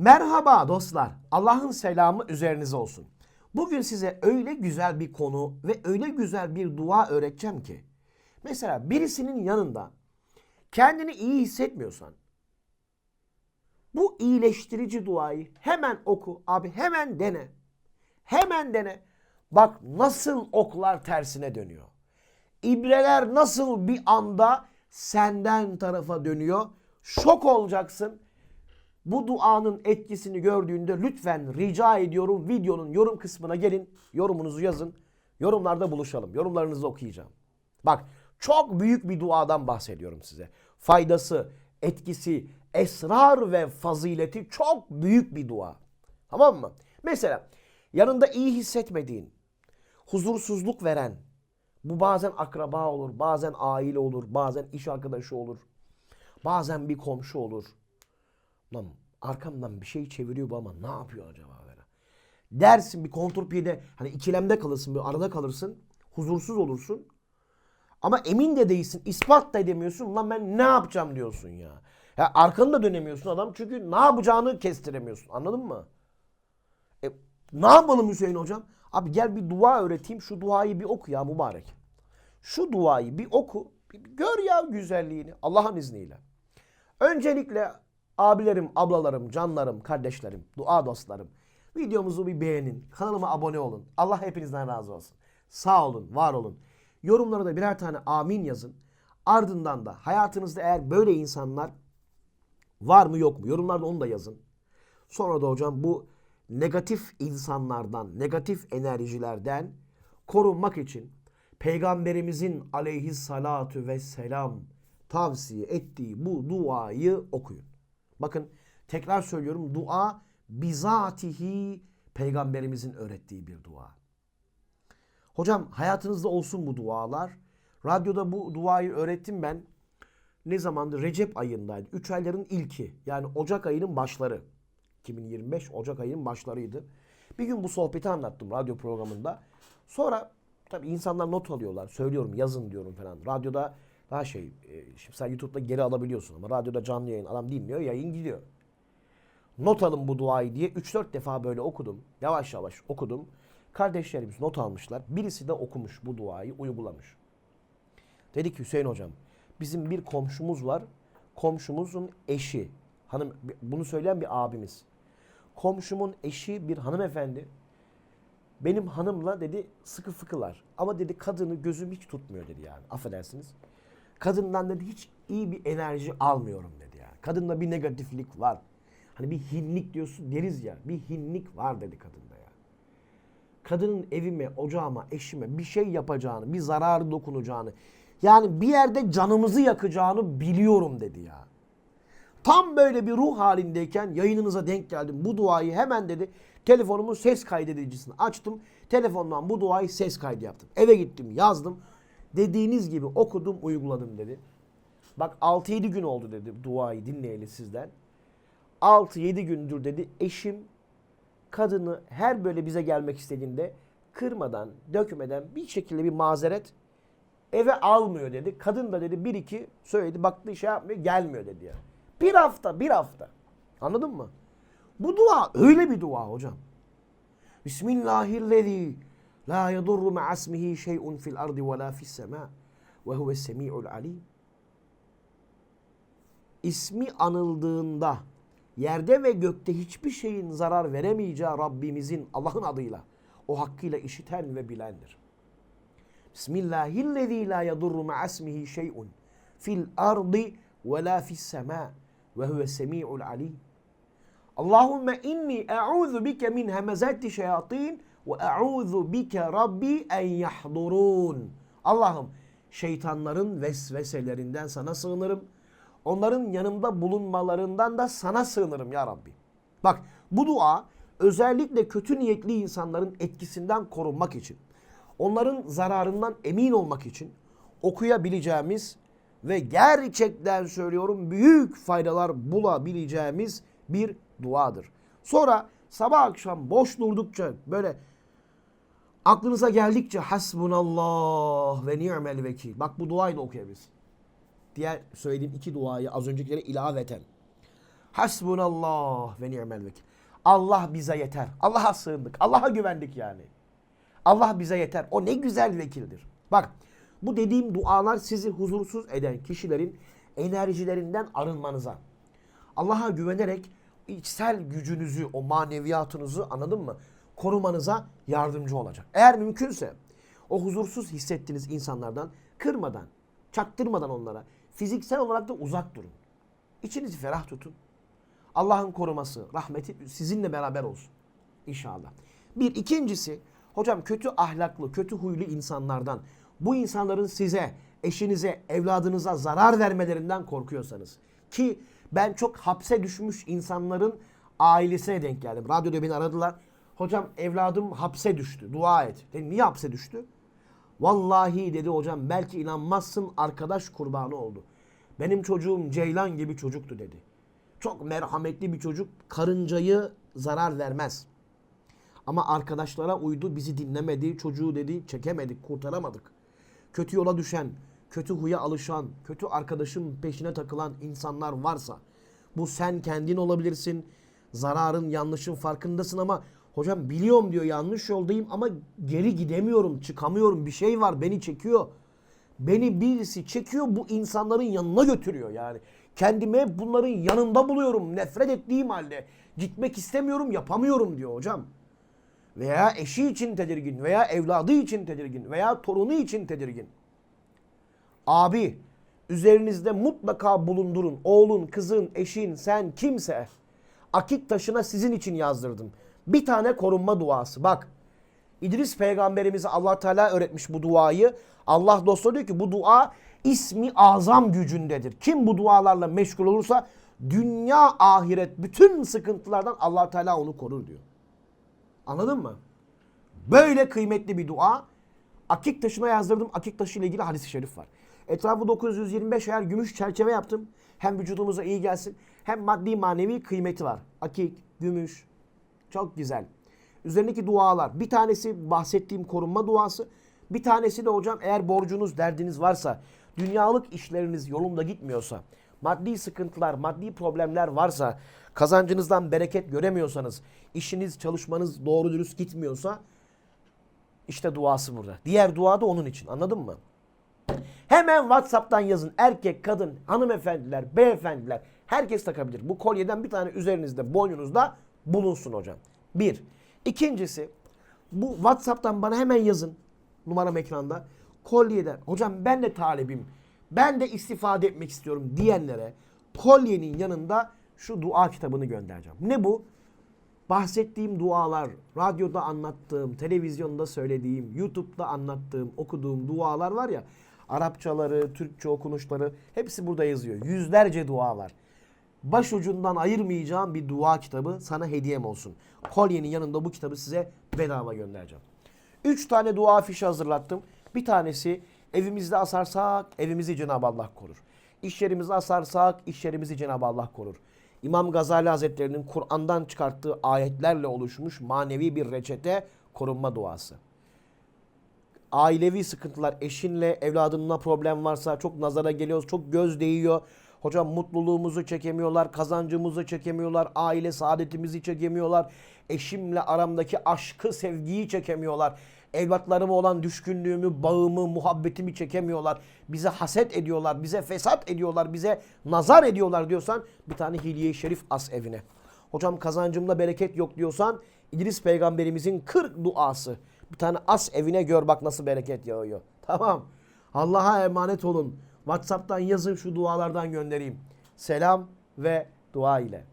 Merhaba dostlar. Allah'ın selamı üzerinize olsun. Bugün size öyle güzel bir konu ve öyle güzel bir dua öğreteceğim ki. Mesela birisinin yanında kendini iyi hissetmiyorsan bu iyileştirici duayı hemen oku abi hemen dene. Hemen dene. Bak nasıl oklar tersine dönüyor. İbreler nasıl bir anda senden tarafa dönüyor. Şok olacaksın. Bu duanın etkisini gördüğünde lütfen rica ediyorum videonun yorum kısmına gelin. Yorumunuzu yazın. Yorumlarda buluşalım. Yorumlarınızı okuyacağım. Bak çok büyük bir duadan bahsediyorum size. Faydası, etkisi, esrar ve fazileti çok büyük bir dua. Tamam mı? Mesela yanında iyi hissetmediğin, huzursuzluk veren, bu bazen akraba olur, bazen aile olur, bazen iş arkadaşı olur, bazen bir komşu olur. Lan arkamdan bir şey çeviriyor bu ama ne yapıyor acaba böyle? Dersin bir kontrpiyede hani ikilemde kalırsın, bir arada kalırsın, huzursuz olursun. Ama emin de değilsin, ispat da edemiyorsun. Lan ben ne yapacağım diyorsun ya. Ya arkanı da dönemiyorsun adam çünkü ne yapacağını kestiremiyorsun. Anladın mı? E, ne yapalım Hüseyin hocam? Abi gel bir dua öğreteyim. Şu duayı bir oku ya mübarek. Şu duayı bir oku. Bir gör ya güzelliğini. Allah'ın izniyle. Öncelikle abilerim, ablalarım, canlarım, kardeşlerim, dua dostlarım. Videomuzu bir beğenin. Kanalıma abone olun. Allah hepinizden razı olsun. Sağ olun, var olun. Yorumlara da birer tane amin yazın. Ardından da hayatınızda eğer böyle insanlar var mı yok mu? Yorumlarda onu da yazın. Sonra da hocam bu negatif insanlardan, negatif enerjilerden korunmak için Peygamberimizin aleyhissalatu vesselam tavsiye ettiği bu duayı okuyun. Bakın tekrar söylüyorum dua bizatihi peygamberimizin öğrettiği bir dua. Hocam hayatınızda olsun bu dualar. Radyoda bu duayı öğrettim ben. Ne zamandı? Recep ayındaydı. 3 ayların ilki. Yani Ocak ayının başları. 2025 Ocak ayının başlarıydı. Bir gün bu sohbeti anlattım radyo programında. Sonra tabii insanlar not alıyorlar. Söylüyorum yazın diyorum falan. Radyoda daha şey, e, şimdi sen YouTube'da geri alabiliyorsun ama radyoda canlı yayın adam dinliyor, yayın gidiyor. Not alın bu duayı diye 3-4 defa böyle okudum. Yavaş yavaş okudum. Kardeşlerimiz not almışlar. Birisi de okumuş bu duayı, uygulamış. Dedi ki Hüseyin hocam, bizim bir komşumuz var. Komşumuzun eşi, hanım bunu söyleyen bir abimiz. Komşumun eşi bir hanımefendi. Benim hanımla dedi sıkı fıkılar. Ama dedi kadını gözüm hiç tutmuyor dedi yani. Affedersiniz. Kadından dedi hiç iyi bir enerji almıyorum dedi yani. Kadında bir negatiflik var. Hani bir hinlik diyorsun deriz ya. Bir hinlik var dedi kadında ya. Kadının evime, ocağıma, eşime bir şey yapacağını, bir zararı dokunacağını, yani bir yerde canımızı yakacağını biliyorum dedi ya. Tam böyle bir ruh halindeyken yayınınıza denk geldim. Bu duayı hemen dedi telefonumun ses kaydedicisini açtım. Telefondan bu duayı ses kaydı yaptım. Eve gittim yazdım. Dediğiniz gibi okudum uyguladım dedi. Bak 6-7 gün oldu dedi duayı dinleyeli sizden. 6-7 gündür dedi eşim kadını her böyle bize gelmek istediğinde kırmadan, dökmeden bir şekilde bir mazeret eve almıyor dedi. Kadın da dedi bir iki söyledi baktı şey yapmıyor gelmiyor dedi ya. Bir hafta bir hafta. Anladın mı? Bu dua öyle bir dua hocam. Bismillahirrahmanirrahim. La yadurru ma'asmihi şey'un fil ardi ve la fis sema ve huves semi'ul alim. İsmi anıldığında yerde ve gökte hiçbir şeyin zarar veremeyeceği Rabbimizin Allah'ın adıyla o hakkıyla işiten ve bilendir. Bismillahirrahmanirrahim. La yadurru ma'asmihi şey'un fil ardi ve la fis sema ve huves semi'ul alim. Allahümme inni e'udhu bike min hemezati şeyatin ve e'udhu bike rabbi en yahdurun. Allah'ım şeytanların vesveselerinden sana sığınırım. Onların yanımda bulunmalarından da sana sığınırım ya Rabbi. Bak bu dua özellikle kötü niyetli insanların etkisinden korunmak için, onların zararından emin olmak için okuyabileceğimiz ve gerçekten söylüyorum büyük faydalar bulabileceğimiz bir duadır. Sonra sabah akşam boş durdukça böyle aklınıza geldikçe hasbunallah ve ni'mel vekil. Bak bu duayı da okuyabilirsin. Diğer söylediğim iki duayı az öncekilere ilaveten. Hasbunallah ve ni'mel vekil. Allah bize yeter. Allah'a sığındık. Allah'a güvendik yani. Allah bize yeter. O ne güzel vekildir. Bak bu dediğim dualar sizi huzursuz eden kişilerin enerjilerinden arınmanıza, Allah'a güvenerek içsel gücünüzü, o maneviyatınızı anladın mı? Korumanıza yardımcı olacak. Eğer mümkünse o huzursuz hissettiğiniz insanlardan kırmadan, çaktırmadan onlara fiziksel olarak da uzak durun. İçinizi ferah tutun. Allah'ın koruması, rahmeti sizinle beraber olsun. İnşallah. Bir ikincisi, hocam kötü ahlaklı, kötü huylu insanlardan, bu insanların size, eşinize, evladınıza zarar vermelerinden korkuyorsanız ki ben çok hapse düşmüş insanların ailesine denk geldim. Radyoda beni aradılar. Hocam evladım hapse düştü. Dua et. Dedim niye hapse düştü? Vallahi dedi hocam belki inanmazsın arkadaş kurbanı oldu. Benim çocuğum ceylan gibi çocuktu dedi. Çok merhametli bir çocuk karıncayı zarar vermez. Ama arkadaşlara uydu bizi dinlemedi çocuğu dedi çekemedik kurtaramadık. Kötü yola düşen, kötü huya alışan, kötü arkadaşın peşine takılan insanlar varsa bu sen kendin olabilirsin. Zararın, yanlışın farkındasın ama hocam biliyorum diyor yanlış yoldayım ama geri gidemiyorum, çıkamıyorum. Bir şey var beni çekiyor. Beni birisi çekiyor bu insanların yanına götürüyor yani. Kendimi hep bunların yanında buluyorum. Nefret ettiğim halde. Gitmek istemiyorum, yapamıyorum diyor hocam. Veya eşi için tedirgin veya evladı için tedirgin veya torunu için tedirgin. Abi üzerinizde mutlaka bulundurun. Oğlun, kızın, eşin, sen kimse. Akik taşına sizin için yazdırdım. Bir tane korunma duası. Bak İdris peygamberimize Allah Teala öğretmiş bu duayı. Allah dostu diyor ki bu dua ismi azam gücündedir. Kim bu dualarla meşgul olursa dünya ahiret bütün sıkıntılardan Allah Teala onu korur diyor. Anladın mı? Böyle kıymetli bir dua. Akik taşına yazdırdım. Akik taşı ile ilgili hadis-i şerif var. Etrafı 925 eğer gümüş çerçeve yaptım. Hem vücudumuza iyi gelsin hem maddi manevi kıymeti var. Akik, gümüş. Çok güzel. Üzerindeki dualar. Bir tanesi bahsettiğim korunma duası. Bir tanesi de hocam eğer borcunuz, derdiniz varsa, dünyalık işleriniz yolunda gitmiyorsa, maddi sıkıntılar, maddi problemler varsa, kazancınızdan bereket göremiyorsanız, işiniz, çalışmanız doğru dürüst gitmiyorsa işte duası burada. Diğer dua da onun için. Anladın mı? Hemen WhatsApp'tan yazın. Erkek, kadın, hanımefendiler, beyefendiler. Herkes takabilir. Bu kolyeden bir tane üzerinizde, boynunuzda bulunsun hocam. Bir. İkincisi bu WhatsApp'tan bana hemen yazın. Numaram ekranda. Kolyeden. Hocam ben de talibim. Ben de istifade etmek istiyorum diyenlere kolyenin yanında şu dua kitabını göndereceğim. Ne bu? bahsettiğim dualar, radyoda anlattığım, televizyonda söylediğim, YouTube'da anlattığım, okuduğum dualar var ya, Arapçaları, Türkçe okunuşları hepsi burada yazıyor. Yüzlerce dua var. Başucundan ayırmayacağım bir dua kitabı sana hediyem olsun. Kolyenin yanında bu kitabı size bedava göndereceğim. Üç tane dua afişi hazırlattım. Bir tanesi evimizde asarsak evimizi Cenab-ı Allah korur. İş yerimizde asarsak iş yerimizi Cenab-ı Allah korur. İmam Gazali Hazretleri'nin Kur'an'dan çıkarttığı ayetlerle oluşmuş manevi bir reçete korunma duası. Ailevi sıkıntılar, eşinle evladınla problem varsa çok nazara geliyoruz, çok göz değiyor. Hocam mutluluğumuzu çekemiyorlar, kazancımızı çekemiyorlar, aile saadetimizi çekemiyorlar. Eşimle aramdaki aşkı, sevgiyi çekemiyorlar. Evlatlarıma olan düşkünlüğümü, bağımı, muhabbetimi çekemiyorlar. Bize haset ediyorlar, bize fesat ediyorlar, bize nazar ediyorlar diyorsan bir tane hilye-i şerif as evine. Hocam kazancımda bereket yok diyorsan İdris peygamberimizin 40 duası. Bir tane as evine gör bak nasıl bereket yağıyor. Tamam. Allah'a emanet olun. WhatsApp'tan yazın şu dualardan göndereyim. Selam ve dua ile.